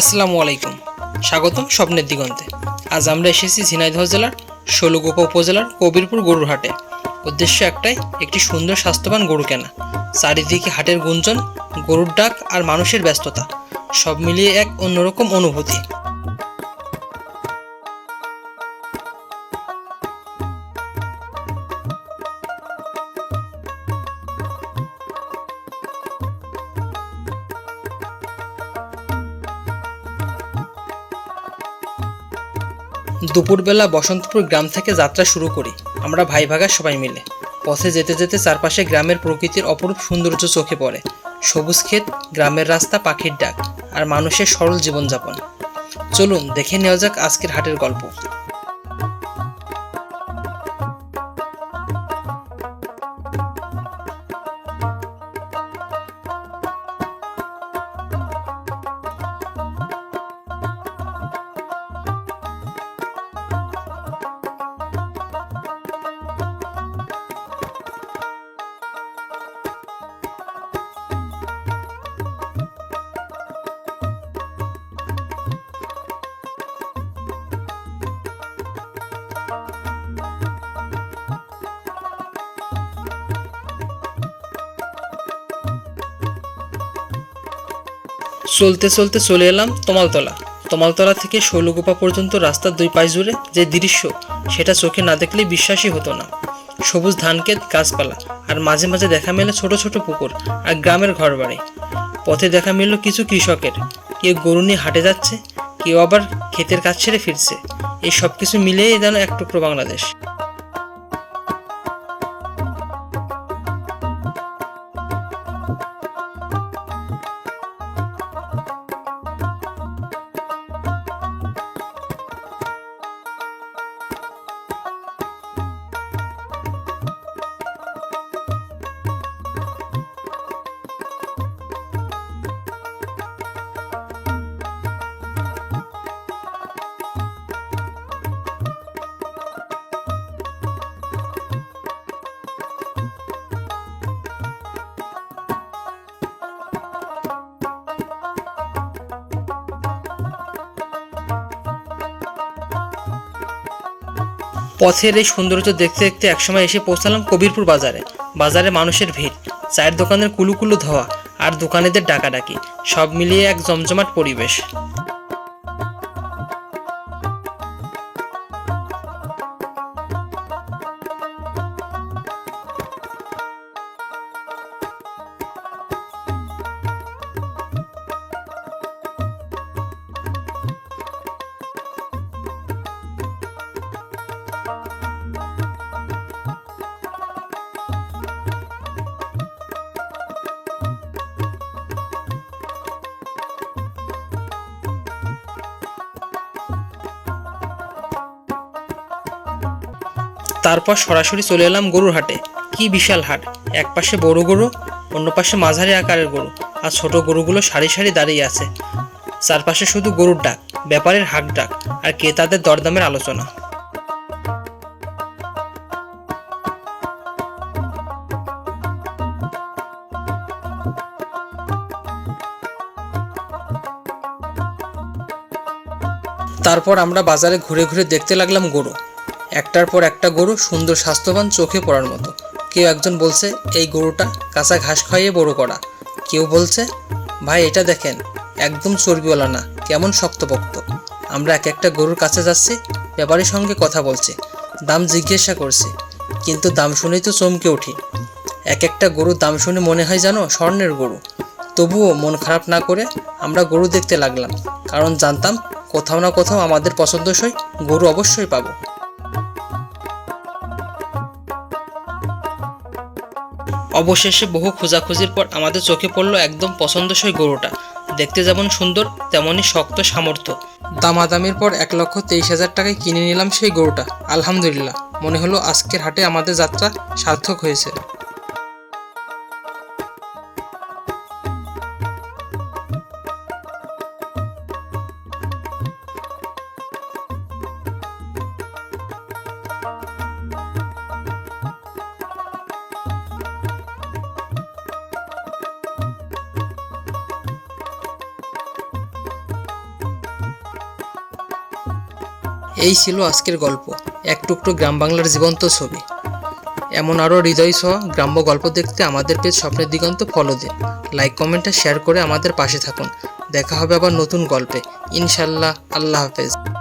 আসসালামু আলাইকুম। স্বাগতম স্বপ্নের দিগন্তে। আজ আমরা এসেছি ঝিনাইদহ জেলার ষোলগোপা উপজেলার কবিরপুর গরুর হাটে। উদ্দেশ্য একটাই, একটি সুন্দর স্বাস্থ্যবান গরু কেনা। চারিদিকে হাটের গুঞ্জন, গরুর ডাক আর মানুষের ব্যস্ততা, সব মিলিয়ে এক অন্যরকম অনুভূতি। দুপুরবেলা বসন্তপুর গ্রাম থেকে যাত্রা শুরু করি। আমরা ভাই ভাগা সবাই মিলে। পথে যেতে যেতে চারপাশে গ্রামের প্রকৃতির অপরূপ সৌন্দর্য চোখে পড়ে। সবুজ ক্ষেত, গ্রামের রাস্তা, পাখির ডাক, আর মানুষের সরল জীবনযাপন। চলুন, দেখে নেওয়া যাক আজকের হাটের গল্প। চলতে চলতে চলে এলাম তমালতলা। তমালতলা থেকে শৈলগোপা পর্যন্ত রাস্তার দুই পাশ জুড়ে যে দৃশ্য, সেটা চোখে না দেখলে বিশ্বাসই হতো না। সবুজ ধানক্ষেত গাছপালা আর মাঝে মাঝে দেখা মেলে ছোট ছোট পুকুর আর গ্রামের ঘরবাড়ি। পথে দেখা মিলল কিছু কৃষকের। কেউ গরু নিয়ে হাটে যাচ্ছে, কেউ আবার ক্ষেতের কাজ ছেড়ে ফিরছে। এই সব কিছু মিলিয়ে যেন এক টুকরো বাংলাদেশ। পথের এই সৌন্দর্য দেখতে দেখতে একসময় এসে পৌঁছালাম কবিরপুর বাজারে। বাজারে মানুষের ভিড়, চায়ের দোকানের কুলুকুলু ধোয়া আর দোকানেদের ডাকাডাকি, সব মিলিয়ে এক জমজমাট পরিবেশ। তারপর সরাসরি চলে এলাম গরুর হাটে। কি বিশাল হাট। এক পাশে বড় গরু, অন্য পাশে মাঝারি আকারের গরু আর ছোট গরুগুলো সারি সারি দাঁড়িয়ে আছে। চারপাশে শুধু গরুর ডাক, ব্যাপারের হাক ডাক আর ক্রেতাদের দরদামের আলোচনা। তারপর আমরা বাজারে ঘুরে ঘুরে দেখতে লাগলাম গরু। একটার পর একটা গরু সুন্দর স্বাস্থ্যবান চোখে পড়ার মতো। কেউ একজন বলছে, এই গরুটা কাঁচা ঘাস খাইয়ে বড় করা। কেউ বলছে, ভাই, এটা দেখেন, একদম চর্বিওয়ালা না, কেমন শক্তপোক্ত। আমরা এক একটা গরুর কাছে যাচ্ছি, ব্যাপারীর সঙ্গে কথা বলছি, দাম জিজ্ঞাসা করছি, কিন্তু দাম শুনেই তো চমকে উঠি। এক একটা গরুর দাম শুনে মনে হয় জানো স্বর্ণের গরু। তবুও মন খারাপ না করে আমরা গরু দেখতে লাগলাম, কারণ জানতাম কোথাও না কোথাও আমাদের পছন্দসই গরু অবশ্যই পাবো। অবশেষে বহু খোঁজাখুঁজির পর আমাদের চোখে পড়ল একদম পছন্দসই গরুটা। দেখতে যেমন সুন্দর, তেমনই শক্ত সামর্থ্য। দামাদামির পর এক লক্ষ তেইশ হাজার টাকায় কিনে নিলাম সেই গরুটা। আলহামদুলিল্লাহ, মনে হলো আজকের হাটে আমাদের যাত্রা সার্থক হয়েছে। এই ছিল আজকের গল্প, এক টুকরো গ্রাম বাংলার জীবন্ত ছবি। এমন আরও হৃদয় সহ গ্রাম্য গল্প দেখতে আমাদের পেজ স্বপ্নের দিগন্ত ফলো দিন। লাইক কমেন্ট শেয়ার করে আমাদের পাশে থাকুন। দেখা হবে আবার নতুন গল্পে। ইনশাল্লাহ, আল্লাহ হাফেজ।